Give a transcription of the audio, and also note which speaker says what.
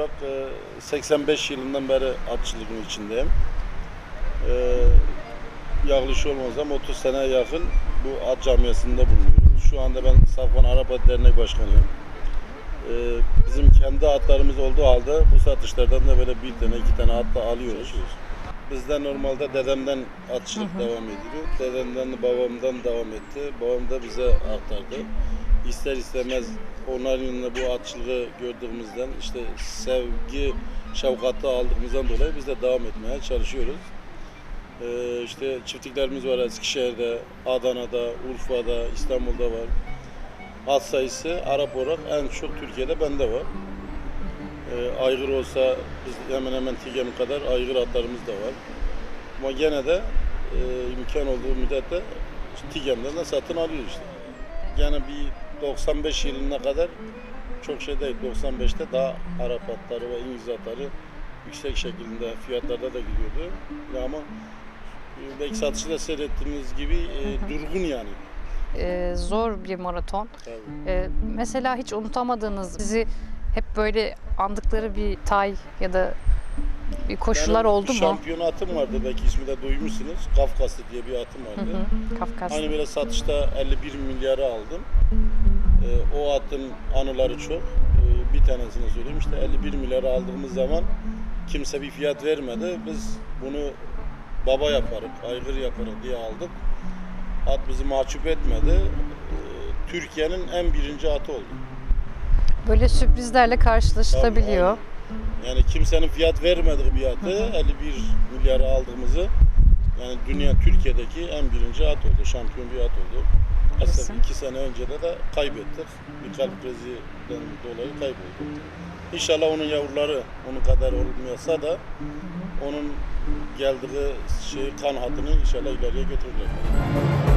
Speaker 1: Olarak e, 85 yılından beri atçılığın içindeyim. E, yanlış olmazsam 30 seneye yakın bu at camiasında bulunuyorum. Şu anda ben Safkan Arap At Dernek Başkanıyım. E, bizim kendi atlarımız olduğu halde bu satışlardan da böyle bir tane iki tane at da alıyoruz. Bizde normalde dedemden atçılık devam ediyor. Dedemden de babamdan devam etti. Babam da bize aktardı. İster istemez onların yanında bu atçılığı gördüğümüzden işte sevgi, şefkatli aldığımızdan dolayı biz de devam etmeye çalışıyoruz. Ee, işte çiftliklerimiz var Eskişehir'de, Adana'da, Urfa'da, İstanbul'da var. At sayısı Arap olarak en çok Türkiye'de bende var. Ee, aygır olsa biz hemen hemen Tigem kadar aygır atlarımız da var. Ama gene de e, imkan olduğu müddetçe işte Tigem'den de satın alıyoruz işte. Gene bir 95 yılına kadar çok şey değil. 95'te daha Arap atları ve İngiliz atları yüksek şekilde fiyatlarda da gidiyordu. Ya Ama e, belki satışı da seyrettiğiniz gibi e, durgun yani.
Speaker 2: Ee, zor bir maraton.
Speaker 1: Tabii.
Speaker 2: Ee, mesela hiç unutamadığınız, sizi hep böyle andıkları bir tay ya da bir koşular
Speaker 1: Benim
Speaker 2: oldu mu?
Speaker 1: Şampiyon atım vardı belki ismi de duymuşsunuz. Kafkaslı diye bir atım vardı.
Speaker 2: hı, Kafkas.
Speaker 1: Hani böyle satışta 51 milyara aldım. Ee, o atın anıları çok. Ee, bir tanesini söyleyeyim işte 51 milyara aldığımız zaman kimse bir fiyat vermedi. Biz bunu baba yaparız, aygır yaparız diye aldık. At bizi mahcup etmedi. Ee, Türkiye'nin en birinci atı oldu.
Speaker 2: Böyle sürprizlerle karşılaşılabiliyor.
Speaker 1: Tabii, Yani kimsenin fiyat vermediği bir atı 51 milyara aldığımızı yani dünya Türkiye'deki en birinci at oldu. Şampiyon bir at oldu. Aslında iki sene önce de, de kaybettik. Bir kalp krizinden dolayı kayboldu. İnşallah onun yavruları onun kadar olmasa da onun geldiği şey kan hatını inşallah ileriye götürürler.